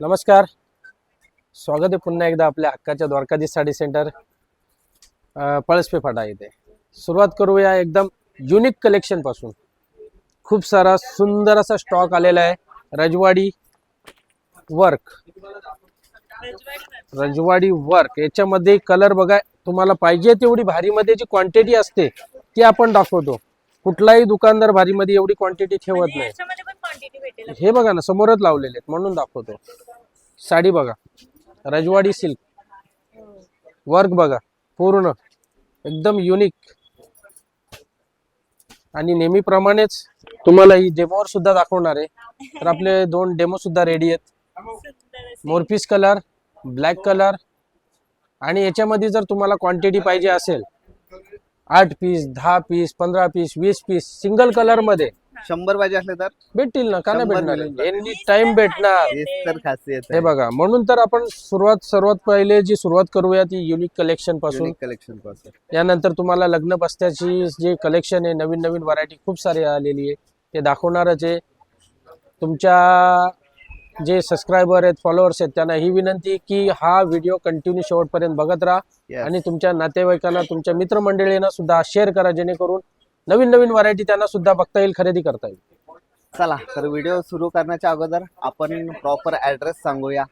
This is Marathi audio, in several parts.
नमस्कार. स्वागत आहे पुन्हा एकदा आपल्या हक्काच्या द्वारकाधीश साडी सेंटर पळसपे फाटा येथे सुरुवात करूया एकदम युनिक कलेक्शनपासून. खूप सारा सुंदर असा स्टॉक आलेला आहे. रजवाडी वर्क रजवाडी वर्क याच्यामध्ये कलर बघा तुम्हाला पाहिजे तेवढी भारीमध्ये जी क्वांटिटी असते ती आपण दाखवतो. कुठलाही दुकानदार भारीमध्ये एवढी क्वांटिटी ठेवत नाही. क्वांटिटी भेटेल. हे बघा ना समोरच लावलेले आहेत म्हणून दाखवतो. साडी बघा रजवाडी सिल्क वर्क बघा पूर्ण एकदम युनिक आणि नेहमीप्रमाणेच तुम्हाला ही डेमोवर सुद्धा दाखवणार आहे. तर आपले दोन डेमो सुद्धा रेडी आहेत. मोरपीस कलर ब्लॅक कलर आणि याच्यामध्ये जर तुम्हाला क्वांटिटी पाहिजे असेल आठ पीस दहा पीस पंधरा पीस वीस पीस सिंगल कलरमध्ये शंभर पाहिजे असले तर? भेटतील ना का नाही शंभर भेटणार? मिळून एनी टाइम भेटणार. हेच तर खासियत हे बघा म्हणून तर आपण सुरुवात सर्वात पहिले जी सुरुवात करूया ती युनिक कलेक्शनपासून. कलेक्शनपासून. यानंतर तुम्हाला लग्न बस्त्याची जे कलेक्शन आहे नवीन नवीन व्हरायटी खूप सारी आलेली आहे. ते दाखवणारच आहे. तुमच्या जे सबस्क्रायबर आहेत फॉलोअर्स आहेत त्यांना ही विनंती की हा व्हिडिओ कंटिन्यू शेवटपर्यंत बघत राहा. Yes. आणि तुमच्या नातेवाईकांना तुमच्या मित्रमंडळींना सुद्धा शेअर करा जेणेकरून नवीन नवीन व्हरायटी त्यांना सुद्धा बघता येईल खरेदी करता येईल. चला तर व्हिडिओ सुरू करण्याच्या अगोदर आपण प्रॉपर ऍड्रेस सांगूया.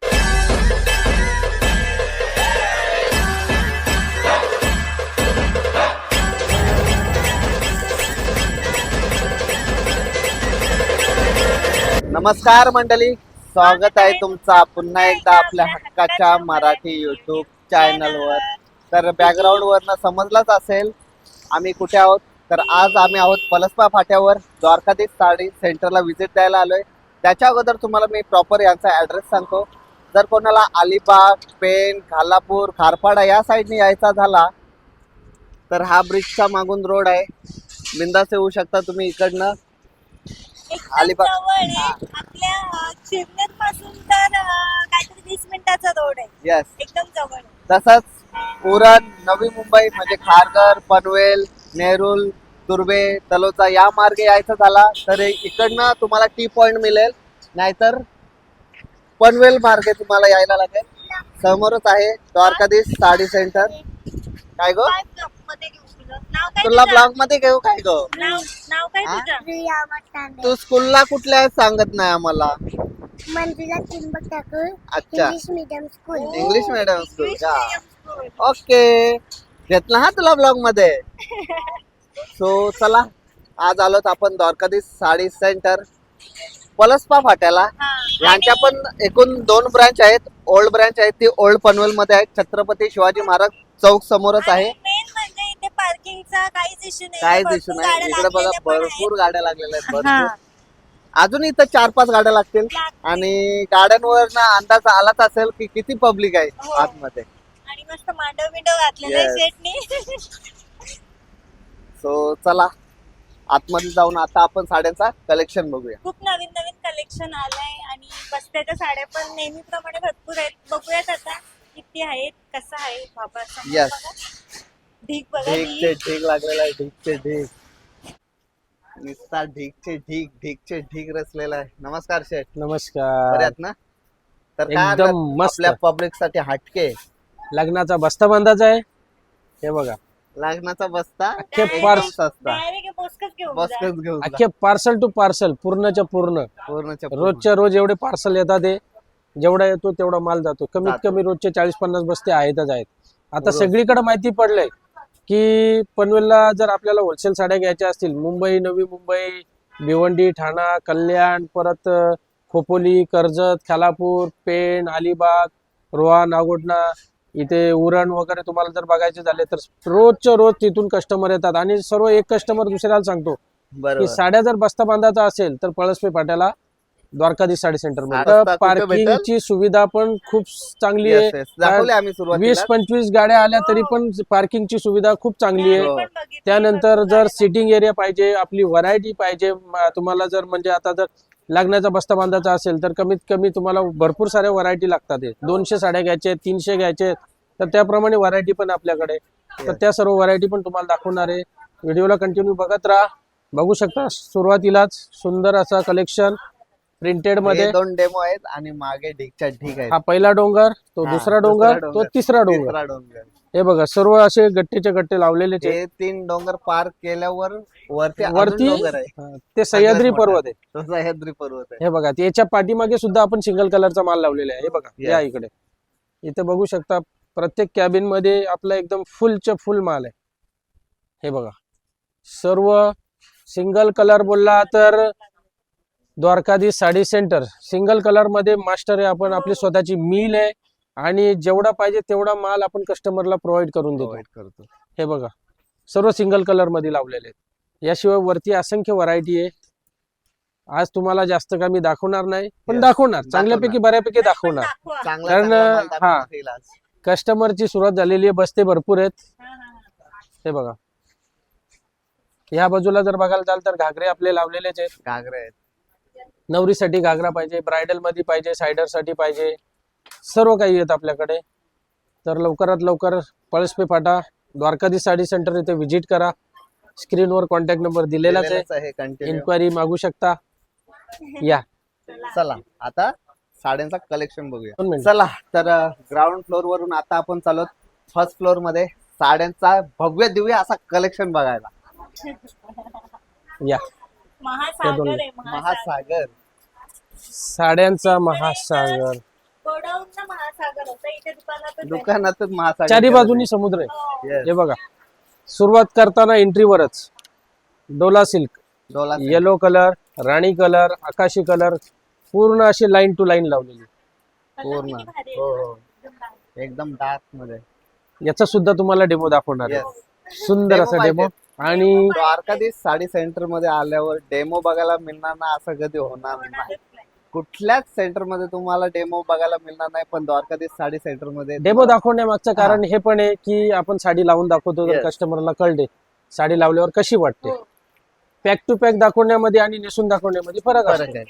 नमस्कार मंडळी स्वागत आहे तुमचा पुन्हा एकदा आपल्या हक्काच्या मराठी युट्यूब चॅनलवर तर बॅकग्राऊंड वरनं समजलंच असेल आम्ही कुठे आहोत? तर आज आम्ही आहोत पलसपा फाट्यावर द्वारकाधीश साडी सेंटरला व्हिजिट द्यायला आलोय. त्याच्या अगोदर तुम्हाला मी प्रॉपर यांचा ऍड्रेस सांगतो. जर कोणाला अलिबाग पेन खालापूर खारपाडा या साईडने यायचा झाला तर हा ब्रिजचा मागून रोड आहे. बिंदास येऊ शकता तुम्ही इकडनं. अलिबाग. एकदम जवळ. तसंच उरण नवी मुंबई म्हणजे खारघर पनवेल नेरूल तुर्बे तलोचा या मार्गे यायचं झाला तर इकडनं तुम्हाला टी पॉइंट मिळेल. नाहीतर पनवेल मार्गे तुम्हाला यायला लागेल. समोरच आहे द्वारकाधीश साडी सेंटर काय गो? तुला नाव काय तुला तुझं? ब्लॉगमध्ये घेऊ काय गो? नाव नाव काय? तुझं? तू स्कूलला कुठल्या सांगत नाही आम्हाला. मंजुला त्रिंबक ठाकूर अच्छा. English medium school English medium school English का medium ओके घेतला हा तुला ब्लॉगमध्ये? सो चला. आज आलोत आपण द्वारकाधीश साडी सेंटर पलसपा फाट्याला. यांच्या पण एकूण दोन ब्रांच आहेत. ओल्ड ब्रांच आहेत ती ओल्ड पनवेल मध्ये आहेत. छत्रपती शिवाजी महाराज चौक समोरच आहे. मेन म्हणजे इथे पार्किंगचा काहीच इश्यू नाही. काहीच इश्यू नाही. इकडे बघा. भरपूर गाड्या लागलेल्या आहेत. भरपूर. अजून इथं चार पाच गाड्या लागतील. आणि गाड्यांवर ना अंदाज आलाच असेल की किती पब्लिक आहे हो. आतमध्ये. मस्त मांडव बिंडव घातलेलं आहे Yes. शेटनी सो चला. आतमध्ये जाऊन आता आपण साड्यांचा कलेक्शन बघूया. खूप नवीन नवीन कलेक्शन आलंय आणि बस्त्याच्या साड्या पण नेहमीप्रमाणे भरपूर आहेत. बघूयात आता किती आहेत कसं आहे बाबा समोर Yes. बघा. ढीक बघा ढीकचे ढीक ढीक लागलेला आहे ढीकचे ढीक नुसता ढीकचे ढीक ढीकचे ढीक रचलेला आहे. नमस्कार शेठ. बरे नमस्कार. आहेत ना? तर काय एकदम आणलं? मस्त. आपल्या पब्लिकसाठी हटके. लग्नाचा बस्ता बांधायचा आहे हे बघा लग्नाचा बस्ता अख्खे एकदम पार्स सस्ता डायरेक्ट बोसकच घेऊन जा. बसकच घेऊन जा. अख्खे पार्सल टू पार्सल पूर्णच्या पूर्ण पूर्णच्या पूर्ण. रोजच्या रोज एवढे पार्सल येतात ते जेवढा येतो तेवढा माल जातो कमीत जातो. कमी रोजचे चाळीस पन्नास बस्ते आहेतच आहेत आता. सगळीकडे माहिती पडलंय की पनवेलला जर आपल्याला होलसेल साड्या घ्यायच्या असतील मुंबई नवी मुंबई भिवंडी ठाणा कल्याण परत अं, खोपोली कर्जत खालापूर पेण अलिबाग रोहा नागोडणा इथे उरण वगैरे तुम्हाला जर बघायचे झाले तर रोजच्या रोज तिथून कस्टमर येतात. आणि सर्व एक कस्टमर दुसऱ्याला सांगतो की साड्या जर बस्ता बांधायचा असेल तर पळसपे फाट्याला द्वारकाधीश साडी सेंटर कुठे पार्किंगची सुविधा पण खूप चांगली आहे. वीस पंचवीस गाड्या आल्या तरी पण पार्किंगची सुविधा खूप चांगली आहे. हो. त्यानंतर जर सिटिंग एरिया पाहिजे आपली व्हरायटी पाहिजे तुम्हाला जर म्हणजे आता जर लग्नाचा बस्ता बांधायचा असेल तर कमीत कमी तुम्हाला भरपूर साऱ्या व्हरायटी लागतात. दोनशे साड्या घ्यायच्या आहेत, तीनशे घ्यायचे. तर त्याप्रमाणे व्हरायटी पण आपल्याकडे आहे. तर त्या सर्व व्हरायटी पण तुम्हाला दाखवणार आहे. व्हिडिओला कंटिन्यू बघत राहा. बघू शकता सुरुवातीलाच सुंदर असा कलेक्शन प्रिंटेडमध्ये. दोन डेमो आहेत आणि मागे ढीक आहेत हा पहिला डोंगर तो दुसरा डोंगर तो डोंगर. तिसरा डोंगर. तिसरा डोंगर. हे बघा सर्व असे गट्टेचे गट्टे लावलेले हे तीन डोंगर पार केल्यावर वरती वरती ते सह्याद्री. पर्वत आहे. तो सह्याद्री पर्वत आहे. हे बघा याच्या पाठीमागे सुद्धा आपण सिंगल कलरचा माल लावलेला आहे. हे बघा. या इकडे. इथे बघू शकता प्रत्येक कॅबिनमध्ये आपला एकदम फुलच्या फुल माल आहे. हे बघा. सर्व सिंगल कलर बोलला तर द्वारकाधीश साडी सेंटर सिंगल कलरमध्ये मास्टर आहे आपण आपली स्वतःची मिल आहे. आणि जेवढा पाहिजे तेवढा माल आपण कस्टमरला प्रोव्हाइड करून देतो. करतो. हे बघा सर्व सिंगल कलरमध्ये लावलेले आहेत. याशिवाय वरती असंख्य व्हरायटी आहे. आज तुम्हाला जास्त का मी दाखवणार नाही पण. दाखवणार. चांगल्यापैकी बऱ्यापैकी दाखवणार. कारण, चांगला माल हा. कस्टमरची सुरुवात झालेली आहे बसते भरपूर आहेत. हे बघा. ह्या बाजूला जर बघायला जाल तर घागरे आपले लावलेलेच आहेत. घागरे आहेत. नवरीसाठी घागरा पाहिजे ब्रायडलमध्ये पाहिजे सायडरसाठी पाहिजे. सर्व काही आहेत आपल्याकडे. तर लवकरात लवकर पळसपे फाटा द्वारकाधीश साडी सेंटर इथे व्हिजिट करा. स्क्रीनवर कॉन्टॅक्ट नंबर दिलेलाच आहे. कंटिन्यू इन्क्वायरी मागू शकता. या. चला आता साड्यांचा कलेक्शन बघूया. दोन मिनिटं. चला तर ग्राउंड फ्लोर वरून आता आपण चालू फर्स्ट फ्लोरमध्ये साड्यांचा भव्य दिव्य असा कलेक्शन बघायला. या. महासागर आहे महासागर महासागर. साड्यांचा महासागर. महासागर होता इथे दुकानातच आहे. दुकानातच महासागर चारी बाजूनी समुद्र आहे हो. हे बघा सुरुवात करताना एंट्रीवरच Dola silk Dola yellow colour राणी कलर आकाशी कलर पूर्ण अशी लाईन टू लाईन लावलेली कलर पूर्ण किती भारी आहे हो? हो एकदम भारी. एकदम डार्कमध्ये याचा सुद्धा तुम्हाला डेमो दाखवणार आहे. सुंदर Demo असा पाहिजे. डेमो आणि द्वारकाधीश साडी सेंटरमध्ये आल्यावर डेमो बघायला मिळणार ना असं कधी होणार नाही. कुठल्याच सेंटरमध्ये तुम्हाला डेमो बघायला मिळणार नाही पण द्वारकाधीश साडी सेंटरमध्ये डेमो दाखवण्यामागचं कारण हे. पण आहे की आपण साडी लावून दाखवतो तर Yes. कस्टमरला कळते. साडी लावल्यावर कशी वाटते? हो. पॅक टू पॅक दाखवण्यामध्ये आणि नेसून दाखवण्यामध्ये फरक फरक असतो आहे.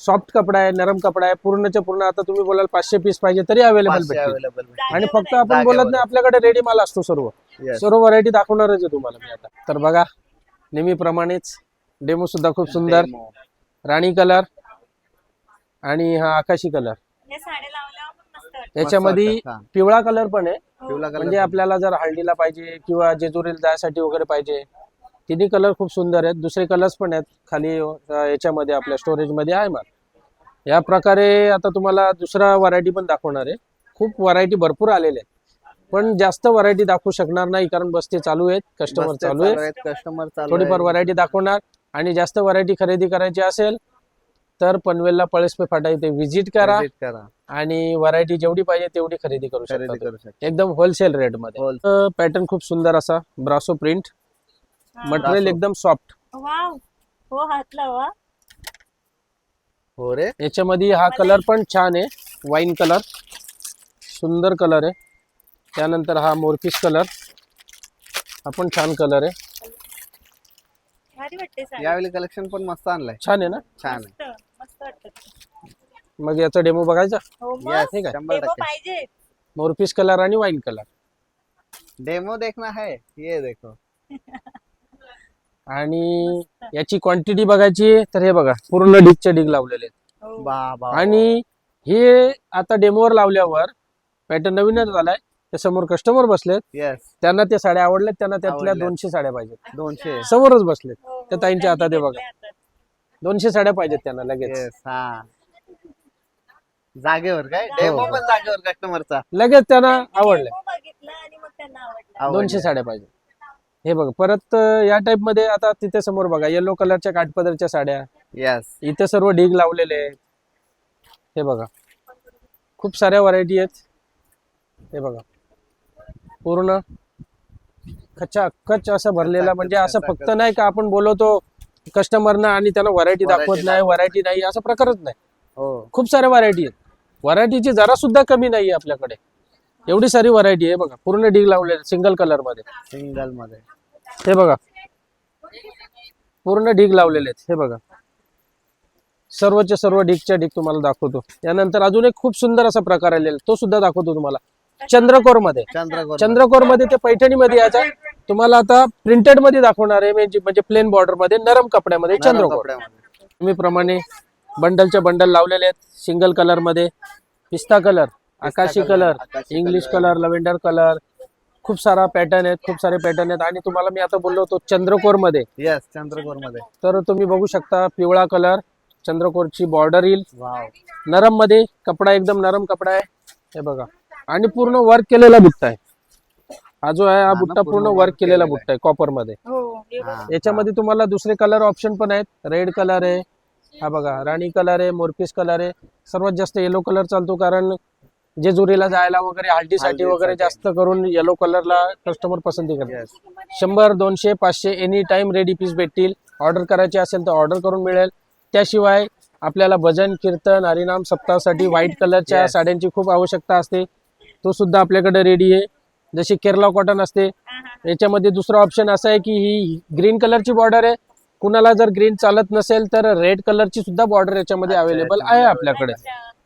सॉफ्ट कपडा आहे नरम कपडा आहे पूर्णच्या पूर्ण आता तुम्ही बोलाल पाचशे पीस पाहिजे तरी अवेलेबल भेटेल आणि फक्त. आपण बोलत नाही आपल्याकडे रेडी माल असतो सर्व. सर्व व्हरायटी दाखवणारच आहे तुम्हाला मी आता. तर बघा नेहमीप्रमाणेच डेमो सुद्धा खूप सुंदर. राणी कलर आणि हा आकाशी कलर या साड्या लावल्यावर पण मस्त वाटतं. याच्यामध्ये हा. पिवळा कलर पण आहे. पिवळा म्हणजे. आपल्याला जर हळदीला पाहिजे किंवा जेजुरीला जायसाठी वगैरे पाहिजे तिन्ही कलर खूप सुंदर आहेत दुसरे कलर्स पण आहेत खाली अं, याच्यामध्ये आपल्या स्टोरेजमध्ये आहे माल या प्रकारे आता तुम्हाला दुसरा व्हरायटी पण दाखवणार आहे खूप व्हरायटी भरपूर आलेल्या आहेत पण जास्त व्हरायटी दाखवू शकणार नाही कारण बसते चालू आहेत कस्टमर चालू आहे आहेत कस्टमर चालू थोडीफार. व्हरायटी दाखवणार आणि जास्त व्हरायटी खरेदी करायची असेल तर पनवेलला पळसपे फाटा इथे. व्हिजिट करा Visit करा. आणि व्हरायटी जेवढी पाहिजे तेवढी खरेदी करू शकता खरेदी तुम्ही. करू शकता. एकदम होलसेल रेटमध्ये. Wholesale. पॅटर्न खूप सुंदर असा. Brasso print. Material Brasso. एकदम सॉफ्ट वाव. हो हात लावा हो रे. याच्यामध्ये हा कलर पण छान आहे. वाईन कलर सुंदर कलर आहे. त्यानंतर हा मोरपीस कलर हा पण छान कलर आहे. भारी वाटते साडी. यावेळी कलेक्शन पण मस्त आणलंय. छान आहे ना? छान आहे. मस्त. मस्त मग याचा डेमो बघायचा? हो Yes, मग. ठीक आहे. शंभर डेमो टक्के. पाहिजे. मोरपीस कलर आणि वाईन कलर डेमो देखना है. ये देखो. आणि याची क्वांटिटी बघायची तर हे बघा पूर्ण डिगच्या डिग लावलेले आहेत. हो. बा बा आणि हे आता डेमोवर लावल्यावर पॅटर्न नवीनच आलाय ते समोर कस्टमर बसलेत. येस त्यांना त्या साड्या आवडल्यात त्यांना त्यातल्या आवडल्यात. दोनशे साड्या पाहिजेत. दोनशे. समोरच बसलेत. हो, हो. त्या ताईंच्या हातात आहे बघा. हातात. दोनशे साड्या पाहिजेत त्यांना लगेच. येस हा. जागेवर काय? डेमो पण जागेवर कस्टमरचा लगेच त्यांना आवडल्या डेमो बघितलं आणि मग त्यांना आवडलं. दोनशे साड्या पाहिजे हे बघ परत अं, या टाइपमध्ये आता तिथे समोर बघा येलो कलरच्या काठपदरच्या साड्या. येस इथे सर्व ढीग लावलेले आहेत. हे बघा. खूप साऱ्या व्हरायटी आहेत. हे बघा. पूर्ण खचाखच असं भरलेला म्हणजे असं फक्त. नाही का आपण बोलवतो कस्टमरना आणि त्यांना व्हरायटी दाखवत नाही व्हरायटी नाही असं प्रकारच नाही. हो. खूप साऱ्या व्हरायटी आहेत. व्हरायटीची जरा सुद्धा कमी नाही आपल्याकडे. एवढी सारी व्हरायटी आहे बघा पूर्ण डीग लावलेले सिंगल कलरमध्ये. सिंगलमध्ये. हे बघा. पूर्ण ढीग लावलेले आहेत हे बघा. सर्वच्या सर्व ढीगच्या ढीग तुम्हाला दाखवतो. त्यानंतर अजून एक खूप सुंदर असा प्रकार आलेला. तो सुद्धा दाखवतो तुम्हाला. चंद्रकोरमध्ये चंद्रकोरमध्ये ते पैठणी मध्ये यायचा. तुम्हाला आता प्रिंटेडमध्ये दाखवणार आहे म्हणजे म्हणजे प्लेन बॉर्डरमध्ये नरम कपड्यामध्ये चंद्रकोर. कपड्यामध्ये. तुम्ही प्रमाणे बंडलचे बंडल लावलेले आहेत सिंगल कलरमध्ये. पिस्ता कलर आकाशी colour English. Colour lavender colour खूप सारा पॅटर्न आहेत खूप सारे पॅटर्न आहेत. आणि तुम्हाला मी आता बोललो होतो चंद्रकोरमध्ये येस चंद्रपूरमध्ये तर तुम्ही बघू शकता पिवळा कलर चंद्रकोरची बॉर्डर येईल. नरममध्ये कपडा एकदम नरम कपडा आहे. हे बघा. आणि पूर्ण वर्क केलेला बुट्टा आहे. हा जो आहे हा बुट्टा पूर्ण वर्क केलेला बुट्टा आहे कॉपरमध्ये. हो याच्यामध्ये तुम्हाला दुसरे कलर ऑप्शन पण आहेत. रेड कलर आहे. हा बघा राणी कलर आहे मोरपीस कलर आहे. सर्वात जास्त येलो कलर चालतो कारण जेजुरीला जायला वगैरे हल्दीसाठी वगैरे हळदीसाठी. जास्त करून येलो कलरला कस्टमर पसंती करतात. शंभर दोनशे पाचशे एनी टाइम रेडी पीस भेटतील. ऑर्डर करायची असेल तर ऑर्डर करून मिळेल. त्याशिवाय आपल्याला भजन कीर्तन हरिनाम सप्ताहासाठी व्हाईट कलरच्या. साड्यांची खूप आवश्यकता असते. तो सुद्धा आपल्याकडे रेडी आहे. जशी केरला कॉटन असते. याच्यामध्ये दुसरा ऑप्शन असा आहे की ही ग्रीन कलरची बॉर्डर आहे कुणाला जर ग्रीन चालत नसेल तर रेड कलरची सुद्धा बॉर्डर याच्यामध्ये अवेलेबल आहे आपल्याकडे.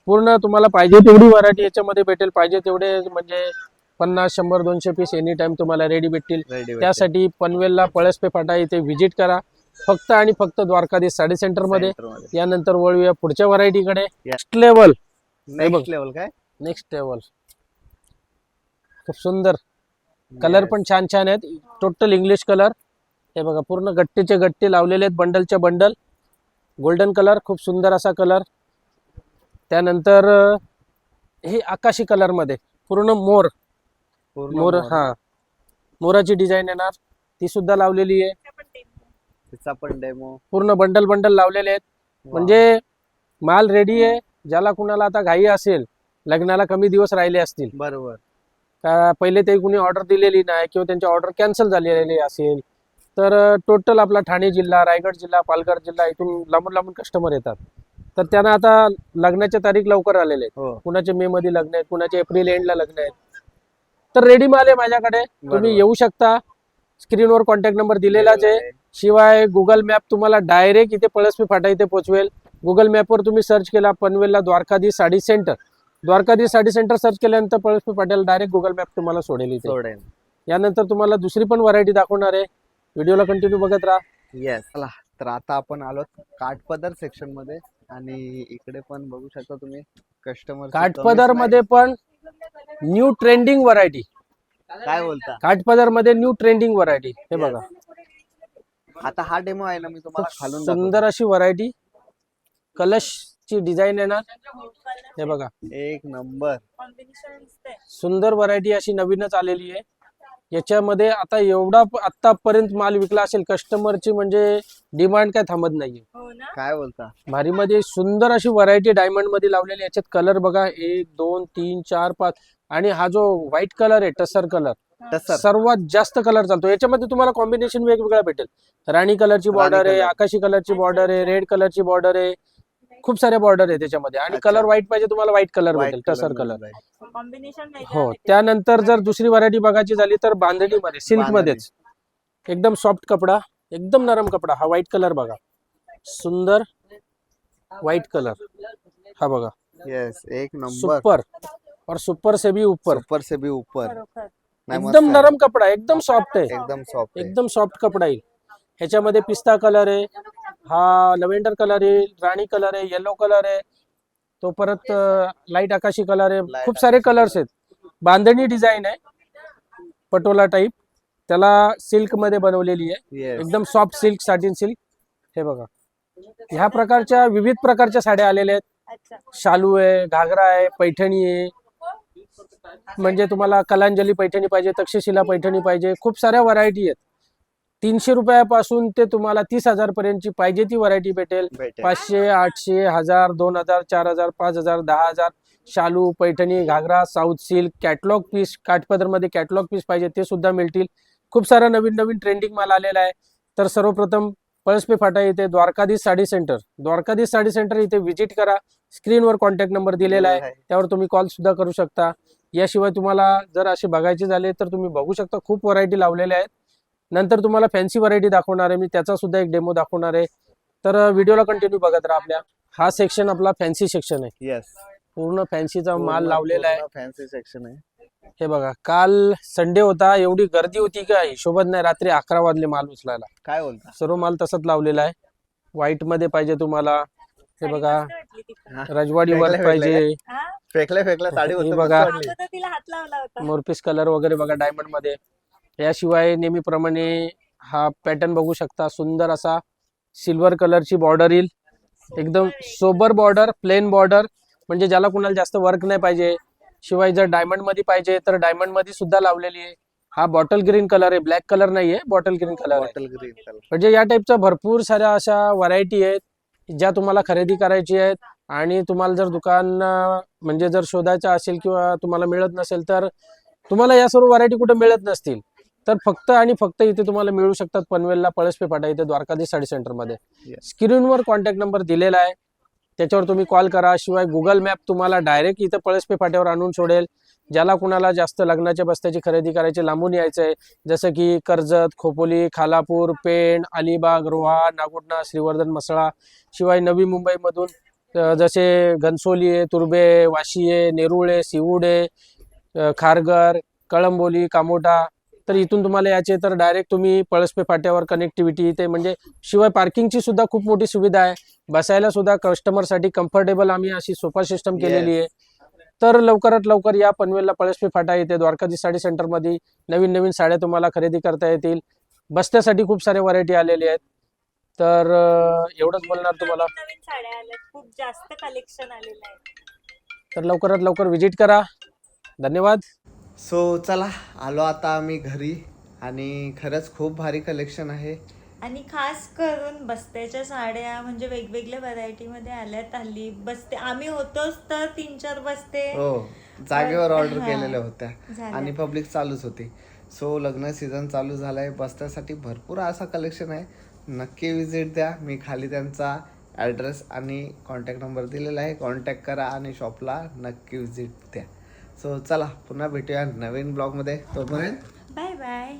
पूर्ण तुम्हाला पाहिजे तेवढी व्हरायटी याच्यामध्ये भेटेल पाहिजे तेवढे म्हणजे पन्नास शंभर दोनशे पीस एनी टाइम तुम्हाला रेडी भेटतील. त्यासाठी पनवेलला पळसपे फाटा इथे व्हिजिट करा फक्त आणि फक्त द्वारकाधीश साडी सेंटरमध्ये. यानंतर वळूया पुढच्या व्हरायटीकडे. नेक्स्ट लेवल बघ. level काय नेक्स्ट लेवल खूप सुंदर. कलर. पण छान छान आहेत. टोटल इंग्लिश कलर हे बघा पूर्ण गट्टीचे गट्टी लावलेले आहेत बंडलचे बंडल गोल्डन कलर खूप सुंदर असा कलर त्यानंतर हे आकाशी कलरमध्ये पूर्ण मोर. मोर. हा. मोराची डिझाईन येणार. ती सुद्धा लावलेली आहे. तिचा पण डेमो पूर्ण बंडल बंडल लावलेले आहेत. म्हणजे माल रेडी आहे. ज्याला कुणाला आता घाई असेल लग्नाला कमी दिवस राहिले असतील. बरोबर. का पहिले ते कुणी ऑर्डर दिलेली नाही किंवा त्यांची ऑर्डर कॅन्सल झालेली असेल तर टोटल आपला ठाणे जिल्हा रायगड जिल्हा पालघर जिल्हा इथून लांबून लांबून कस्टमर येतात. तर त्यांना आता लग्नाचे तारीख लवकर आलेले आहेत. हो. कुणाचे मे मध्ये लग्न आहेत कुणाचे एप्रिल एंडला लग्न आहेत. तर रेडी माल आहे माझ्याकडे. तुम्ही येऊ शकता. स्क्रीनवर कॉन्टॅक्ट नंबर दिलेलाच आहे. शिवाय गुगल मॅप तुम्हाला डायरेक्ट इथे पळसपी फाटा इथे पोहोचवेल गुगल मॅपवर तुम्ही सर्च केला पनवेलला Dwarkadhish sari centre Dwarkadhish sari centre search केल्यानंतर पळसपी फाट्याला डायरेक्ट गुगल मॅप तुम्हाला सोडेल इथे. सोडेन यानंतर तुम्हाला दुसरी पण व्हरायटी दाखवणार आहे. व्हिडिओला कंटिन्यू बघत राहा. येस चला तर आता आपण आलो काठपदर सेक्शनमध्ये आणि इकडे पण बघू शकता तुम्ही कस्टमर काठपदरमध्ये पण न्यू ट्रेंडिंग व्हरायटी काय बोलता? काठपदरमध्ये न्यू ट्रेंडिंग व्हरायटी हे बघा. आता हा डेमो आहे ना मी तुम्हाला खालून सुंदर अशी व्हरायटी कलशची डिझाईन येणार हो, हे बघा. एक नंबर. सुंदर व्हरायटी अशी नवीनच आलेली आहे. याच्यामध्ये आता एवढा आतापर्यंत माल विकला असेल कस्टमरची म्हणजे डिमांड काय थांबत नाहीये. हो ना? काय बोलता? भारीमध्ये सुंदर अशी व्हरायटी डायमंडमध्ये लावलेली. याच्यात कलर बघा एक दोन तीन चार पाच. आणि हा जो व्हाईट कलर आहे टसर कलर टसर. सर्वात जास्त कलर चालतो. याच्यामध्ये तुम्हाला कॉम्बिनेशन वेगवेगळा भेटेल. राणी कलरची बॉर्डर आहे. आकाशी कलरची बॉर्डर आहे रेड कलरची बॉर्डर आहे. खूप साऱ्या बॉर्डर आहे त्याच्यामध्ये. आणि अच्छा. कलर व्हाईट पाहिजे तुम्हाला व्हाईट कलर White भेटेल टसर color कलरमध्ये. कॉम्बिनेशन हो त्यानंतर जर दुसरी व्हरायटी बघायची झाली तर बांधणीमध्ये सिल्क बांधणी. मध्येच एकदम सॉफ्ट कपडा एकदम नरम कपडा हा व्हाईट कलर बघा. सुंदर व्हाईट कलर हा बघा. येस एक नंबर सुपर. और सुपर से भी ऊपर. ऊपर से भी ऊपर. बरोबर नाही, मस्त एकदम आहे. नरम कपडा एकदम सॉफ्ट आहे. एकदम सॉफ्ट एकदम सॉफ्ट कपडा येईल. ह्याच्यामध्ये पिस्ता कलर आहे. हा लव्हेंडर कलर येईल राणी कलर आहे येलो कलर आहे. तो परत लाइट आकाशी कलर आहे. खूप सारे कलर्स आहेत. बांधणी डिझाईन आहे. पटोला टाईप त्याला सिल्कमध्ये बनवलेली आहे. एकदम सॉफ्ट सिल्क साटिन सिल्क हे बघा. ह्या प्रकारच्या विविध प्रकारच्या साड्या आलेल्या आहेत. अच्छा. शालू आहे घागरा आहे पैठणी आहे. म्हणजे तुम्हाला कलांजली पैठणी पाहिजे तक्षशिला पैठणी पाहिजे. खूप साऱ्या व्हरायटी आहेत. तीनशे रुपयापासून ते तुम्हाला तीस हजार पर्यंतची पाहिजे ती व्हरायटी भेटेल. भेटेल. पाचशे आठशे हजार दोन हजार चार हजार पाच हजार दहा हजार. शालू पैठणी घागरा साऊथ सिल्क कॅटलॉग पीस काठपदरमध्ये कॅटलॉग पीस पाहिजे ते सुद्धा मिळतील. खूप सारा नवीन नवीन ट्रेंडिंग माल आलेला आहे. तर सर्वप्रथम पळसपे फाटा येथे द्वारकाधीश साडी सेंटर द्वारकाधीश साडी सेंटर इथे व्हिजिट करा. स्क्रीनवर कॉन्टॅक्ट नंबर दिलेला आहे. त्यावर तुम्ही कॉल सुद्धा करू शकता. याशिवाय तुम्हाला जर असे बघायचे झाले तर तुम्ही बघू शकता. खूप व्हरायटी लावलेल्या आहेत. नंतर तुम्हाला फॅन्सी व्हरायटी दाखवणार आहे. मी त्याचा सुद्धा एक डेमो दाखवणार आहे. तर व्हिडिओला कंटिन्यू बघत राहा आपल्या. हा सेक्शन आपला फॅन्सी सेक्शन आहे. येस पूर्ण फॅन्सीचा माल लावलेला आहे. फॅन्सी सेक्शन आहे. हे बघा काल संडे होता. एवढी गर्दी होती का? हिशोबत नाही. रात्री अकरा वाजले माल उचलायला. काय बोलता? सर्व माल तसाच लावलेला आहे. व्हाईटमध्ये पाहिजे तुम्हाला. साडी बघा. रजवाडी वर्क वेगळं पाहिजे. हा? फेकल्या फेकल्या साडी हे होतं बघा. मस्त वाटली. अगोदर तिला हात लावला होता. मोरपीस कलर वगैरे बघा डायमंडमध्ये. याशिवाय नेहमीप्रमाणे हा पॅटर्न बघू शकता. सुंदर असा सिल्वर कलरची बॉर्डर येईल. एकदम सोबर बॉर्डर प्लेन बॉर्डर म्हणजे ज्याला कुणाला जास्त वर्क नाही पाहिजे. शिवाय जर डायमंडमध्ये पाहिजे तर डायमंडमध्ये सुद्धा लावलेली आहे. हा बॉटल ग्रीन कलर आहे. ब्लॅक कलर नाहीये bottle green colour bottle green colour. म्हणजे या टाईपच्या भरपूर साऱ्या अशा व्हरायटी आहेत ज्या तुम्हाला खरेदी करायची आहेत. आणि तुम्हाला जर दुकान म्हणजे जर शोधायचं असेल किंवा तुम्हाला मिळत नसेल तर तुम्हाला या सर्व व्हरायटी कुठे मिळत नसतील. तर फक्त आणि फक्त इथे तुम्हाला मिळू शकतात पनवेलला पळसपे फाटा इथे द्वारकाधी साडी सेंटरमध्ये. स्क्रीनवर कॉन्टॅक्ट नंबर दिलेला आहे. त्याच्यावर तुम्ही कॉल करा. शिवाय गुगल मॅप तुम्हाला डायरेक्ट इथं पळसपे फाट्यावर आणून सोडेल. ज्याला कुणाला जास्त लग्नाच्या बस्त्याची खरेदी करायची लांबून यायचं आहे जसं की कर्जत खोपोली खालापूर पेण अलिबाग रोहा नागोठणा श्रीवर्धन मसळा शिवाय नवी मुंबईमधून जसे घनसोली आहे तुर्बे वाशी आहे नेरुळ सिवूड खारघर कळंबोली कामोठा तर इथून तुम्हाला याचे तर डायरेक्ट तुम्ही पळसपे फाट्यावर कनेक्टिव्हिटी इथे म्हणजे शिवाय पार्किंगची सुद्धा खूप मोठी सुविधा आहे. बसायला सुद्धा कस्टमरसाठी कम्फर्टेबल आम्ही अशी सोफा सिस्टम केलेली आहे. तर लवकरात लवकर या पनवेलला पळसपे फाटा येते द्वारकाधी साडी सेंटरमध्ये नवीन नवीन साड्या तुम्हाला खरेदी करता येतील. बस्त्यासाठी खूप सारे व्हरायटी आलेली आहेत. तर एवढंच बोलणार तुम्हाला. नवीन साड्या खूप जास्त कलेक्शन आलेलं आहे. तर लवकरात लवकर व्हिजिट करा. धन्यवाद. सो चला आलो आता आम्ही घरी आणि खरंच खूप भारी कलेक्शन आहे. आणि खास करून बस्त्याच्या साड्या म्हणजे वेगवेगळ्या व्हरायटी मध्ये आल्यात हल्ली. बसते आम्ही होतोच तर तीन चार बसते. हो जागेवर ऑर्डर. केलेल्या होत्या. आणि पब्लिक चालूच होती. सो लग्न सीझन चालू झालाय. बसण्यासाठी भरपूर असा कलेक्शन आहे. नक्की विजिट द्या. मी खाली त्यांचा ॲड्रेस आणि कॉन्टॅक्ट नंबर दिलेला आहे. कॉन्टॅक्ट करा आणि शॉपला नक्की विजिट द्या. सो चला पुन्हा भेटूया नवीन ब्लॉगमध्ये तोपर्यंत बाय बाय